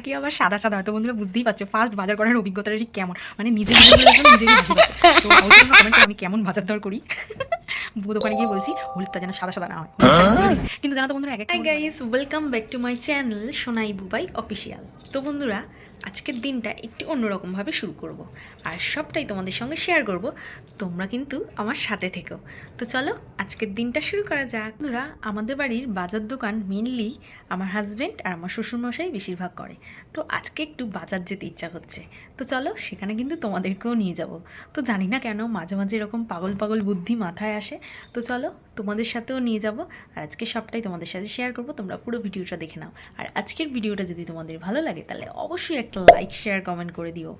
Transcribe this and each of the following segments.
নাকি আবার সাদা সাদা? হয়তো বন্ধুরা বুঝতেই পারছ ফার্স্ট বাজার করার অভিজ্ঞতাটা ঠিক কেমন? মানে নিজে নিজে হাসি পাচ্ছে। তো আমি কেমন বাজার দর করি? দোকানে গিয়ে বলছি হলুদটা যেন সাদা সাদা না হয়। হলুদ। কিন্তু জানো তো বন্ধুরা এক একটা guys welcome back to my channel Sonai Bubai official তো বন্ধুরা আজকের দিনটা একটু অন্যরকমভাবে শুরু করব। আর সবটাই তোমাদের সঙ্গে শেয়ার করব। তোমরা কিন্তু আমার সাথে থেকো। তো চলো, আজকের দিনটা শুরু করা যাক। বন্ধুরা, আমাদের বাড়ির বাজার দোকান মেনলি আমার হাজব্যান্ড আর আমার শ্বশুরমশাই বেশিরভাগ করে। তো আজকে একটু বাজার যেতে ইচ্ছা করছে। তো চলো, সেখানে কিন্তু তোমাদেরকেও নিয়ে যাব। তো জানি না কেন, মাঝে মাঝে এরকম পাগল পাগল বুদ্ধি মাথায় আসে। তো চলো তোমাদের সাথেও নিয়ে যাব। আর আজকে সবটাই তোমাদের সাথে শেয়ার করব। তোমরা পুরো ভিডিওটা দেখে নাও। আর আজকের ভিডিওটা যদি তোমাদের ভালো লাগে, তাহলে অবশ্যই একটা লাইক শেয়ার কমেন্ট করে দিও।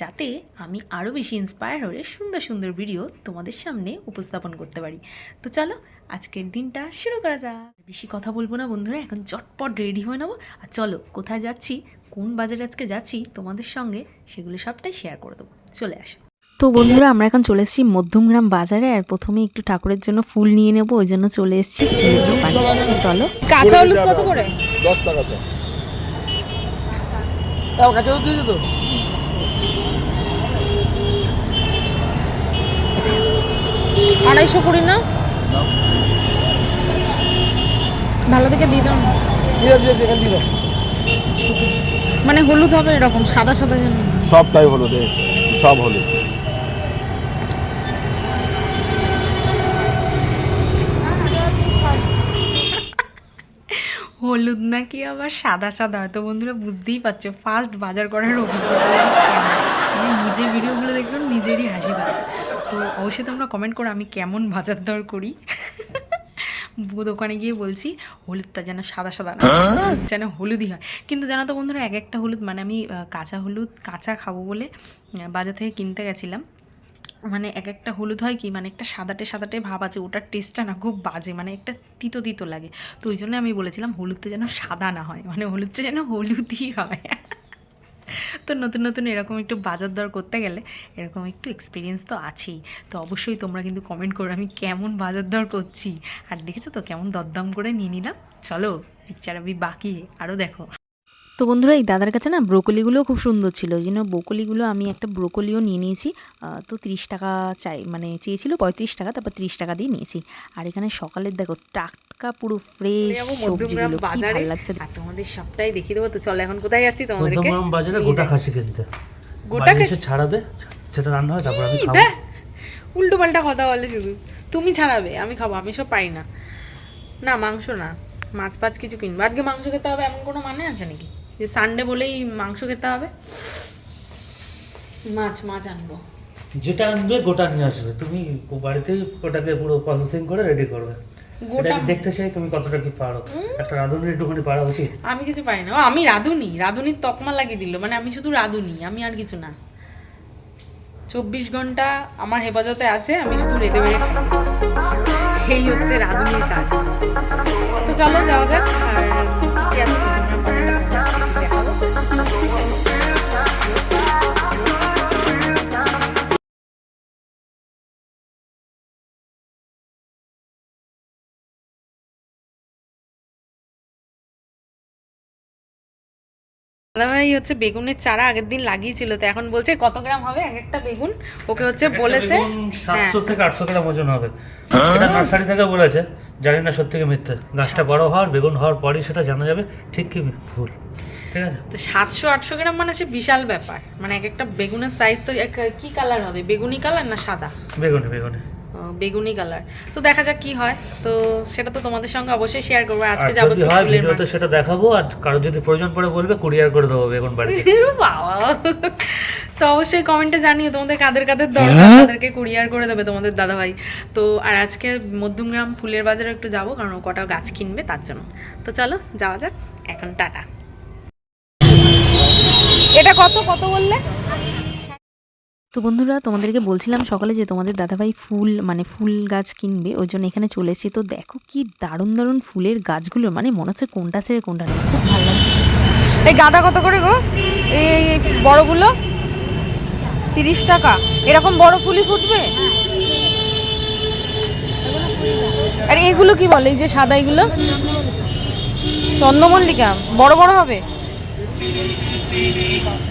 যাতে আমি আরও বেশি ইন্সপায়ার হয়ে সুন্দর সুন্দর ভিডিও তোমাদের সামনে উপস্থাপন করতে পারি। তো চলো, আজকের দিনটা শুরু করা যাক। বেশি কথা বলব না বন্ধুরা, এখন চটপট রেডি হয়ে নেব। আর চলো, কোথায় যাচ্ছি, কোন বাজারে আজকে যাচ্ছি তোমাদের সঙ্গে, সেগুলো সবটাই শেয়ার করে দেবো। চলে আসো। তো বন্ধুরা আমরা এখন চলে এসেছি মধ্যমগ্রাম বাজারে আর প্রথমে একটু ঠাকুরের জন্য ফুল নিয়ে নেব ওই জন্য চলে এসেছি। ফুলের দোকানে চলো। কাঁচা হলুদ কত করে? দশ টাকা দিয়েছ তো? আড়াইশো কুড়ি না? ভালো থেকে দিয়ে দাও মানে হলুদ হবে এরকম সাদা সাদা যেন। সবটাই হলুদ সব হলুদ। হলুদ নাকি আবার সাদা সাদা? হয়তো বন্ধুরা বুঝতেই পারছ ফার্স্ট বাজার করার অভিজ্ঞতা নিজের ভিডিওগুলো দেখবে নিজেরই হাসি পাচ্ছে। তো অবশ্যই তোমরা কমেন্ট করো আমি কেমন বাজার দর করি? দোকানে গিয়ে বলছি হলুদটা যেন সাদা সাদা না যেন হলুদই হয়। কিন্তু জানো তো বন্ধুরা এক একটা হলুদ মানে আমি কাঁচা হলুদ কাঁচা খাব বলে বাজার থেকে কিনতে গেছিলাম। মানে এক একটা হলুদ হয় কি মানে একটা সাদাটে সাদাটে ভাব আছে, ওটার টেস্টটা না খুব বাজে মানে একটা তিতো তিতো লাগে। তো ওই জন্য আমি বলেছিলাম হলুদটা যেন সাদা না হয় মানে হলুদটা যেন হলুদই হয়। তো নতুন নতুন এরকম একটু বাজার দর করতে গেলে এরকম একটু এক্সপিরিয়েন্স তো আছেই। তো অবশ্যই তোমরা কিন্তু কমেন্ট করো আমি কেমন বাজার দর করছি। আর দেখেছ তো কেমন দরদাম করে নিয়ে নিলাম? চলো পিকচার আমি বাকি আরও দেখো। তো বন্ধুরা এই দাদার কাছে না ব্রোকলিগুলোও খুব সুন্দর ছিল। ওই জন্য ব্রোকলিগুলো আমি একটা ব্রোকলিও নিয়ে নিয়েছি। তো তিরিশ টাকা চাই মানে চেয়েছিল পঁয়ত্রিশ টাকা তারপর তিরিশ টাকা দিয়ে নিয়েছি। আর এখানে সকালের দেখো টাটকা পুরো ফ্রেশ সবজিগুলো কি ভালো লাগছে তোমাদের সবটাই দেখিয়ে দেবো। তো চলো এখন কোথায় যাচ্ছি তোমাদেরকে? মধ্যমগ্রাম বাজারে গোটা খাসি কিনতে। গোটা খাসি? ছাড়াবে সেটা রান্না হয় তারপর আমি খাব। উল্টো পাল্টা কথা বলে শুধু। তুমি ছাড়াবে আমি খাব আমি সব পারি না। না মাংস না মাছ ফাছ কিছু কিনবো। আজকে মাংস খেতে হবে এমন কোনো মানে আছে নাকি? যে সানডে বলেই মাংস খেতে হবে। মাছ মাছ আনব। যেটা আনবে গোটা নিয়ে আসবে। তুমি বাড়িতে ওটাকে পুরো প্রসেসিং করে রেডি করবে। গোটা দেখতে চাই তুমি কতটা কি পারো। একটা রাঁধুনির একটুখানি পারা উচিত আমি কিছু পারি না। ও আমি রাঁধুনি। রাঁধুনির তকমা লাগিয়ে দিল। মানে আমি শুধু রাঁধুনি আমি আর কিছু না। চব্বিশ ঘণ্টা আমার হেফাজতে আছে আমি শুধু রেঁধে বেড়ে খাই এই হচ্ছে রাঁধুনির কাজ। তো চলো যাওয়া যাক। আর কি আছে দাদাভাই হচ্ছে বেগুনের চারা আগের দিন লাগিয়েছিল তো এখন বলছে কত গ্রাম হবে এক একটা বেগুন? ওকে হচ্ছে বলেছে হ্যাঁ সাতশো থেকে আটশো গ্রাম ওজন হবে। এটা নার্সারি থেকে বলেছে জানি না সত্যি কি মিথ্যে। গাছটা বড় হওয়ার বেগুন হওয়ার পরই সেটা জানা যাবে ঠিক কি ভুল। ঠিক আছে তো সাতশো আটশো গ্রাম মানে হচ্ছে বিশাল ব্যাপার। মানে এক একটা বেগুনের সাইজ তো এক- কি কালার হবে? বেগুনি কালার না সাদা? বেগুনি বেগুনি। বেগুনি কালার তো দেখা যাক কি হয়। তো সেটা তো তোমাদের সঙ্গে অবশ্যই শেয়ার করব। আজকে যাব হয় ভিডিওতে সেটা দেখাবো। আর কারও যদি প্রয়োজন পড়ে বলবে কুরিয়ার করে দেবো বেগুন বাড়িতে। বাবা। তো অবশ্যই কমেন্টে জানিও তোমাদের কাদের কাদের দরকার। তাদেরকে কুরিয়ার করে দেবে তোমাদের দাদাভাই। তো আর আজকে মধ্যমগ্রাম ফুলের বাজারে একটু যাব কারণ ও কটা গাছ কিনবে তার জন্য। তো চলো যাওয়া যাক। এখন টাটা। এটা কত কত বললে? তো বন্ধুরা তোমাদেরকে বলছিলাম সকালে যে তোমাদের দাদাভাই ফুল মানে ফুল গাছ কিনবে ওই জন্য এখানে চলে এসেছি। তো দেখো কি দারুণ দারুণ ফুলের গাছগুলো মানে মনে হচ্ছে কোনটা ছেড়ে কোনটা নেই। খুব ভালো লাগছে। এই গাঁদা কত করে গো? এই বড়গুলো? তিরিশ টাকা। এরকম বড় ফুলই ফুটবে? আর এগুলো কি বলে? এই যে সাদা এগুলো? চন্দ্রমল্লিকা। বড় বড় হবে?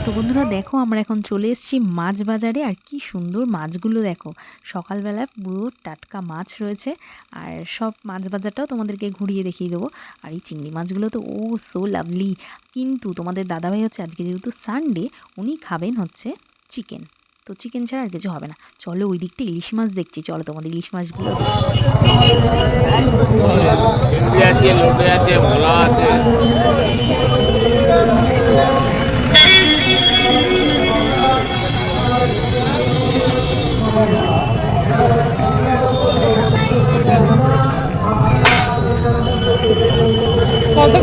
তো বন্ধুরা দেখো, আমরা এখন চলে এসেছি মাছ বাজারে আর কি সুন্দর মাছগুলো দেখো। সকালবেলায় পুরো টাটকা মাছ রয়েছে। আর সব মাছ বাজারটাও তোমাদেরকে ঘুরিয়ে দেখিয়ে দেবো। আর এই চিংড়ি মাছগুলো তো, ও সো লাভলি কিন্তু তোমাদের দাদাভাই হচ্ছে, আজকে যেহেতু সানডে উনি খাবেন হচ্ছে চিকেন তো চিকেন ছাড়া আর কিছু হবে না। চলো ওই দিকটা ইলিশ মাছ দেখছি। চলো তোমাদের ইলিশ মাছগুলো আছে আছে আছে।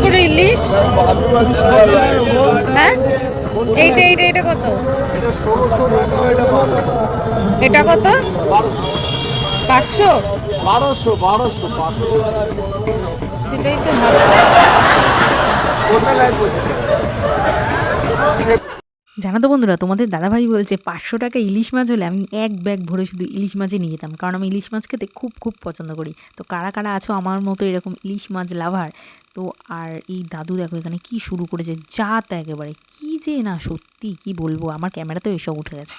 করে ইলিশ? হ্যাঁ? এইটা এইটা এটা কত? এটা কত? পাঁচশো বারোশো বারোশো পাঁচশো? সেটাই তো ভালো। জানো তো বন্ধুরা, তোমাদের দাদাভাই বলছে, পাঁচশো টাকা ইলিশ মাছ হলে আমি এক ব্যাগ ভরে শুধু ইলিশ মাছই নিয়ে যেতাম, কারণ আমি ইলিশ মাছ খেতে খুব খুব পছন্দ করি। তো কারা কারা আছো আমার মতো এরকম ইলিশ মাছ লাভার? তো আর এই দাদু দেখো এখানে কি শুরু করেছে যা তা একেবারে, কি যে না সত্যি, কি বলব, আমার ক্যামেরাতেও এসব উঠে গেছে।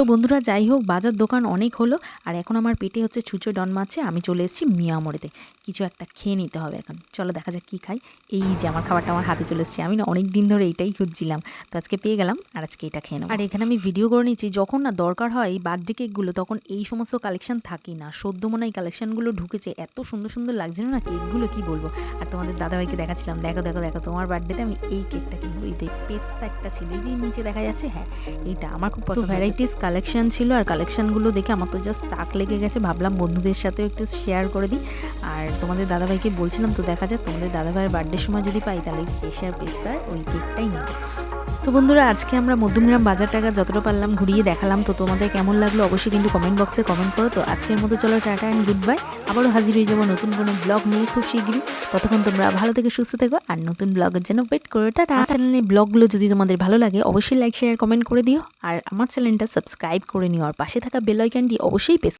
তো বন্ধুরা যাই হোক, বাজার দোকান অনেক হলো, আর এখন আমার পেটে হচ্ছে ছুঁচো ডন মাছে, আমি চলে এসেছি মিয়ামোড়েতে কিছু একটা খেয়ে নিতে হবে এখন। চলো দেখা যাক কী খাই। এই যে আমার খাবারটা আমার হাতে চলে এসেছে, আমি না অনেক দিন ধরে এইটাই খুঁজছিলাম। তো আজকে পেয়ে গেলাম, আর আজকে এটা খেয়ে নেব। আর এখানে আমি ভিডিও করে নিচ্ছি, যখন না দরকার হয় এই বার্থডে কেকগুলো, তখন এই সমস্ত কালেকশন থাকেই না। সদ্য মনে হয় কালেকশনগুলো ঢুকেছে, এত সুন্দর সুন্দর লাগছিল না কেকগুলো, কি বলব? আর তোমাদের দাদাভাইকে দেখাচ্ছিলাম, দেখো দেখো দেখো, তোমার বার্থডেতে আমি এই কেকটা কিনবো। এই পেস্তা একটা ছিল, এই যে নিচে দেখা যাচ্ছে হ্যাঁ এইটা আমার খুব পছন্দ ভ্যারাইটিস কালেকশন ছিল আর কালেকশানগুলো দেখে আমার তো জাস্ট তাক লেগে গেছে। ভাবলাম বন্ধুদের সাথেও একটু শেয়ার করে দিই। আর তোমাদের দাদাভাইকে বলছিলাম, তো দেখা যাক তোমাদের দাদাভাইয়ের বার্থডের সময় যদি পাই, তাহলে কেশার পেস্তার ওই কেকটাই নেব। তো বন্ধুরা, আজকে আমরা মধ্যমগ্রাম বাজার টাকা যতটা পারলাম ঘুরিয়ে দেখালাম, তো তোমাদের কেমন লাগল অবশ্যই কিন্তু কমেন্ট বক্সে কমেন্ট করো। তো আজকের মতো চলো, টাটা অ্যান্ড গুড বাই আবারও হাজির হয়ে যাব নতুন কোনো ব্লগ নিয়ে খুব শীঘ্রই ততক্ষণ তোমরা ভালো থেকে সুস্থ থেকো আর নতুন ব্লগের জন্য ওয়েট করো। টাটা। চ্যানেলে ব্লগগুলো যদি তোমাদের ভালো লাগে, অবশ্যই লাইক শেয়ার কমেন্ট করে দিও। আর আমার চ্যানেলটা সাবস্ক্রাইব করে নিও। আর পাশে থাকা বেল আইকনটি অবশ্যই প্রেস